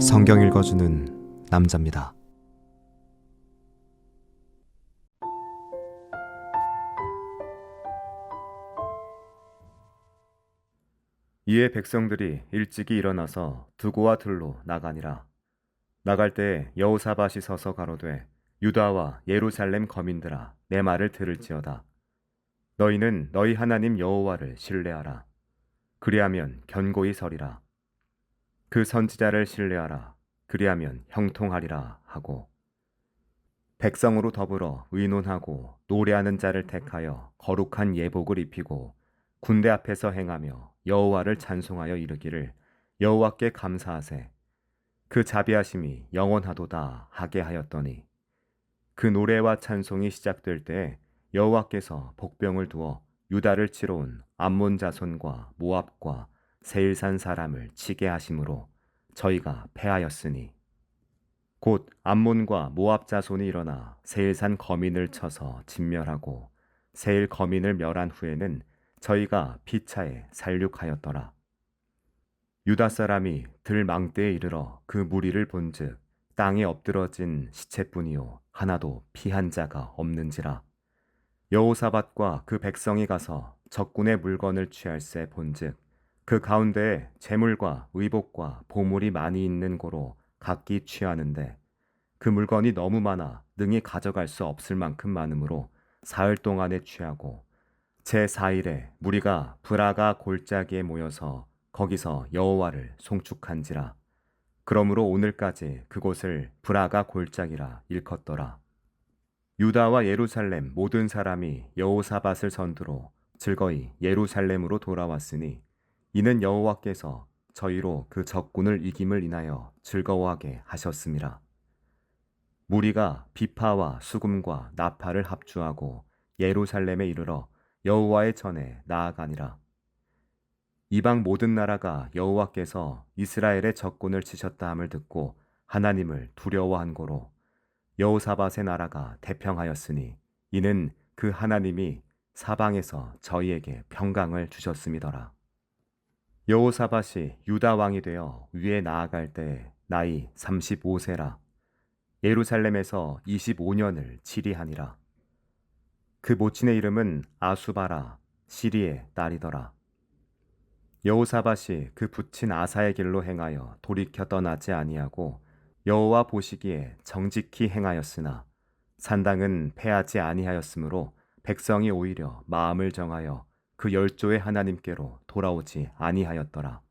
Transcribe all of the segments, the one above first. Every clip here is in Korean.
성경 읽어주는 남자입니다. 이에 백성들이 일찍이 일어나서 두고와 들로 나가니라. 나갈 때 여호사밭이 서서 가로되 유다와 예루살렘 거민들아 내 말을 들을지어다. 너희는 너희 하나님 여호와를 신뢰하라. 그리하면 견고히 서리라. 그 선지자를 신뢰하라. 그리하면 형통하리라 하고 백성으로 더불어 의논하고 노래하는 자를 택하여 거룩한 예복을 입히고 군대 앞에서 행하며 여호와를 찬송하여 이르기를 여호와께 감사하세 그 자비하심이 영원하도다 하게 하였더니 그 노래와 찬송이 시작될 때 여호와께서 복병을 두어 유다를 치러 온 암몬 자손과 모압과 세일산 사람을 치게 하심으로 저희가 패하였으니 곧 암몬과 모압 자손이 일어나 세일산 거민을 쳐서 진멸하고 세일 거민을 멸한 후에는 저희가 피차에 살육하였더라. 유다 사람이 들 망대에 이르러 그 무리를 본즉 땅에 엎드러진 시체뿐이요 하나도 피한 자가 없는지라 여호사밧과 그 백성이 가서 적군의 물건을 취할세 본즉 그 가운데에 재물과 의복과 보물이 많이 있는 고로 각기 취하는데 그 물건이 너무 많아 능히 가져갈 수 없을 만큼 많으므로 사흘 동안에 취하고 제 4일에 무리가 브라가 골짜기에 모여서 거기서 여호와를 송축한지라. 그러므로 오늘까지 그곳을 브라가 골짜기라 일컫더라. 유다와 예루살렘 모든 사람이 여호사밧을 선두로 즐거이 예루살렘으로 돌아왔으니 이는 여호와께서 저희로 그 적군을 이김을 인하여 즐거워하게 하셨습니다. 무리가 비파와 수금과 나팔을 합주하고 예루살렘에 이르러 여호와의 전에 나아가니라. 이방 모든 나라가 여호와께서 이스라엘의 적군을 치셨다 함을 듣고 하나님을 두려워한 고로 여호사밧의 나라가 대평하였으니 이는 그 하나님이 사방에서 저희에게 평강을 주셨음이더라. 여호사밧이 유다 왕이 되어 위에 나아갈 때 나이 35세라 예루살렘에서 25년을 치리하니라. 그 모친의 이름은 아수바라 시리의 딸이더라. 여호사밧이 그 붙인 아사의 길로 행하여 돌이켜 떠나지 아니하고 여호와 보시기에 정직히 행하였으나 산당은 패하지 아니하였으므로 백성이 오히려 마음을 정하여 그 열조의 하나님께로 돌아오지 아니하였더라.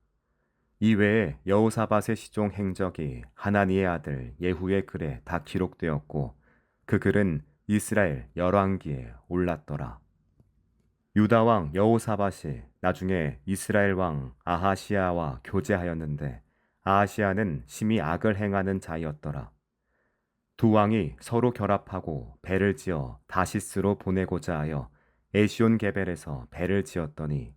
이외에 여호사밧의 시종 행적이 하나니의 아들 예후의 글에 다 기록되었고 그 글은 이스라엘 열왕기에 올랐더라. 유다 왕 여호사밧이 나중에 이스라엘 왕 아하시아와 교제하였는데 아하시아는 심히 악을 행하는 자였더라. 두 왕이 서로 결합하고 배를 지어 다시스로 보내고자 하여 에시온 게벨에서 배를 지었더니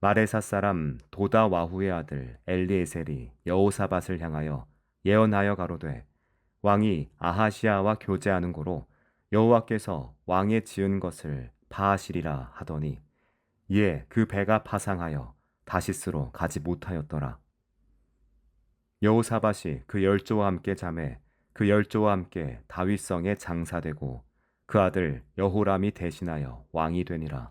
마레사 사람 도다 와후의 아들 엘리에셀이 여호사밧을 향하여 예언하여 가로되 왕이 아하시아와 교제하는 고로 여호와께서 왕의 지은 것을 파하시리라 하더니 이에 그 배가 파상하여 다시스로 가지 못하였더라. 여호사밧이 그 열조와 함께 잠에 그 열조와 함께 다윗성에 장사되고 그 아들 여호람이 대신하여 왕이 되니라.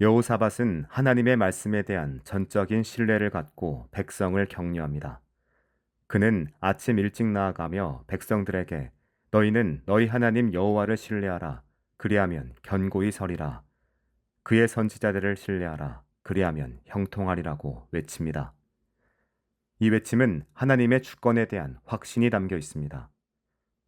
여호사밧은 하나님의 말씀에 대한 전적인 신뢰를 갖고 백성을 격려합니다. 그는 아침 일찍 나아가며 백성들에게 너희는 너희 하나님 여호와를 신뢰하라. 그리하면 견고히 서리라. 그의 선지자들을 신뢰하라. 그리하면 형통하리라고 외칩니다. 이 외침은 하나님의 주권에 대한 확신이 담겨 있습니다.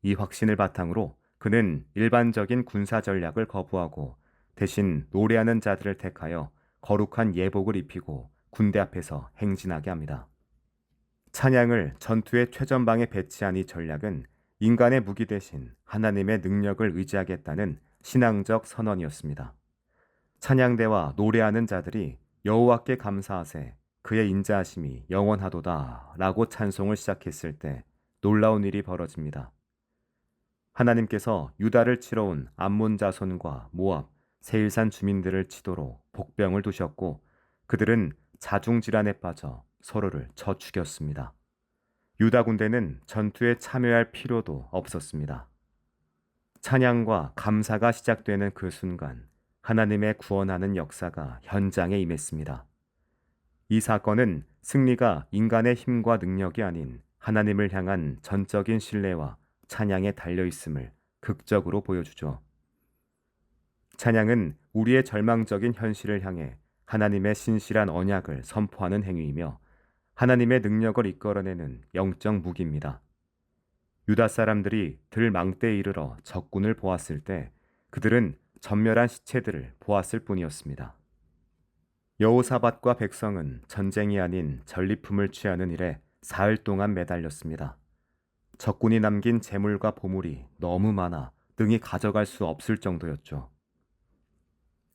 이 확신을 바탕으로 그는 일반적인 군사 전략을 거부하고 대신 노래하는 자들을 택하여 거룩한 예복을 입히고 군대 앞에서 행진하게 합니다. 찬양을 전투의 최전방에 배치한 이 전략은 인간의 무기 대신 하나님의 능력을 의지하겠다는 신앙적 선언이었습니다. 찬양대와 노래하는 자들이 여호와께 감사하세 그의 인자하심이 영원하도다 라고 찬송을 시작했을 때 놀라운 일이 벌어집니다. 하나님께서 유다를 치러 온 암몬 자손과 모압, 세일산 주민들을 치도록 복병을 두셨고 그들은 자중 질환에 빠져 서로를 쳐 죽였습니다. 유다 군대는 전투에 참여할 필요도 없었습니다. 찬양과 감사가 시작되는 그 순간 하나님의 구원하는 역사가 현장에 임했습니다. 이 사건은 승리가 인간의 힘과 능력이 아닌 하나님을 향한 전적인 신뢰와 찬양에 달려 있음을 극적으로 보여주죠. 찬양은 우리의 절망적인 현실을 향해 하나님의 신실한 언약을 선포하는 행위이며 하나님의 능력을 이끌어내는 영적 무기입니다. 유다 사람들이 들 망대에 이르러 적군을 보았을 때 그들은 전멸한 시체들을 보았을 뿐이었습니다. 여호사밧과 백성은 전쟁이 아닌 전리품을 취하는 일에 사흘 동안 매달렸습니다. 적군이 남긴 재물과 보물이 너무 많아 능히 가져갈 수 없을 정도였죠.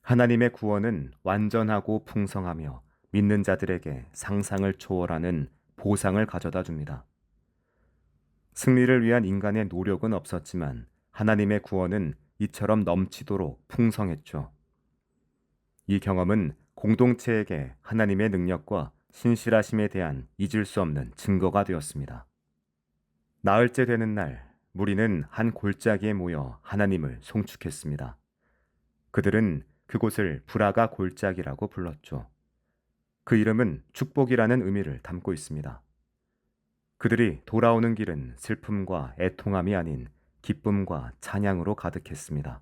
하나님의 구원은 완전하고 풍성하며 믿는 자들에게 상상을 초월하는 보상을 가져다 줍니다. 승리를 위한 인간의 노력은 없었지만 하나님의 구원은 이처럼 넘치도록 풍성했죠. 이 경험은 공동체에게 하나님의 능력과 신실하심에 대한 잊을 수 없는 증거가 되었습니다. 나흘째 되는 날, 무리는 한 골짜기에 모여 하나님을 송축했습니다. 그들은 그곳을 브라가 골짜기라고 불렀죠. 그 이름은 축복이라는 의미를 담고 있습니다. 그들이 돌아오는 길은 슬픔과 애통함이 아닌 기쁨과 찬양으로 가득했습니다.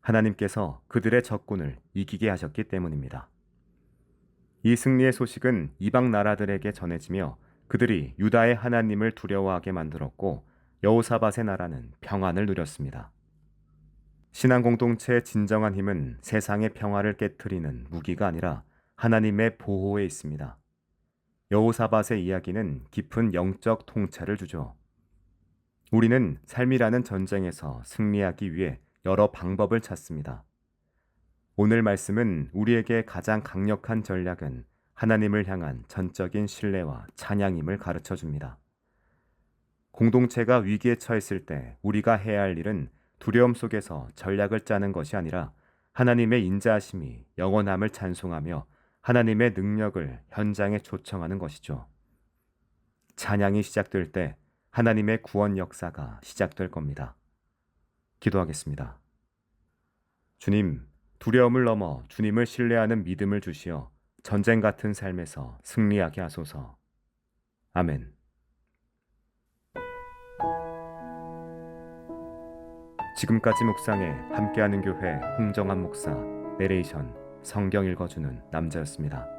하나님께서 그들의 적군을 이기게 하셨기 때문입니다. 이 승리의 소식은 이방 나라들에게 전해지며 그들이 유다의 하나님을 두려워하게 만들었고 여호사밧의 나라는 평안을 누렸습니다. 신앙 공동체의 진정한 힘은 세상의 평화를 깨뜨리는 무기가 아니라 하나님의 보호에 있습니다. 여호사밧의 이야기는 깊은 영적 통찰을 주죠. 우리는 삶이라는 전쟁에서 승리하기 위해 여러 방법을 찾습니다. 오늘 말씀은 우리에게 가장 강력한 전략은 하나님을 향한 전적인 신뢰와 찬양임을 가르쳐 줍니다. 공동체가 위기에 처했을 때 우리가 해야 할 일은 두려움 속에서 전략을 짜는 것이 아니라 하나님의 인자하심이 영원함을 찬송하며 하나님의 능력을 현장에 초청하는 것이죠. 찬양이 시작될 때 하나님의 구원 역사가 시작될 겁니다. 기도하겠습니다. 주님, 두려움을 넘어 주님을 신뢰하는 믿음을 주시어 전쟁 같은 삶에서 승리하게 하소서. 아멘. 지금까지 묵상에 함께하는 교회 홍정한 목사 내레이션 성경 읽어주는 남자였습니다.